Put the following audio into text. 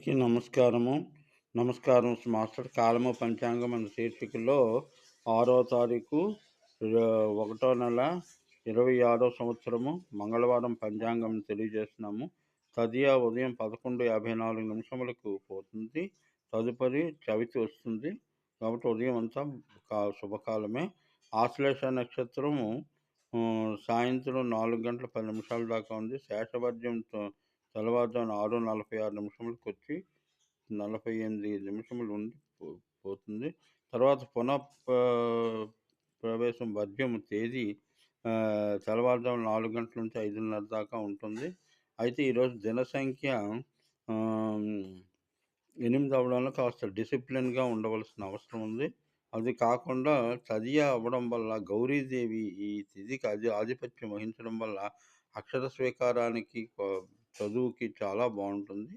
అందరికీ నమస్కారము. నమస్కారం మాస్టర్ కాలము పంచాంగం అనే శీర్షికలో ఆరో తారీఖు ఒకటో నెల ఇరవై ఆరో సంవత్సరము మంగళవారం పంచాంగం తెలియజేస్తున్నాము. తదియా ఉదయం పదకొండు యాభై నాలుగు నిమిషములకు పోతుంది. తదుపరి చవితి వస్తుంది. కాబట్టి ఉదయం అంతా కా- శుభకాలమే. ఆశ్లేష నక్షత్రము సాయంత్రం నాలుగు గంటల పది నిమిషాల దాకా ఉంది. శేషవర్జంతో తెల్లవారుజామున ఆరు నలభై ఆరు నిమిషములకు వచ్చి నలభై ఎనిమిది నిమిషములు ఉండి పో- పోతుంది. తర్వాత పునః ప్రవేశం భద్యం తేదీ తెల్లవారుజాము తెల్లవారుజామున నాలుగు గంటల నుంచి ఐదున్నర దాకా ఉంటుంది. అయితే ఈరోజు జనసంఖ్య ఎనిమిది అవ్వడంలో కాస్త డిసిప్లిన్గా ఉండవలసిన అవసరం ఉంది. అది కాకుండా చదియ అవ్వడం వల్ల గౌరీదేవి ఈ తిథికి అది ఆధిపత్యం వహించడం వల్ల అక్షర స్వీకారానికి చదువుకి చాలా బాగుంటుంది.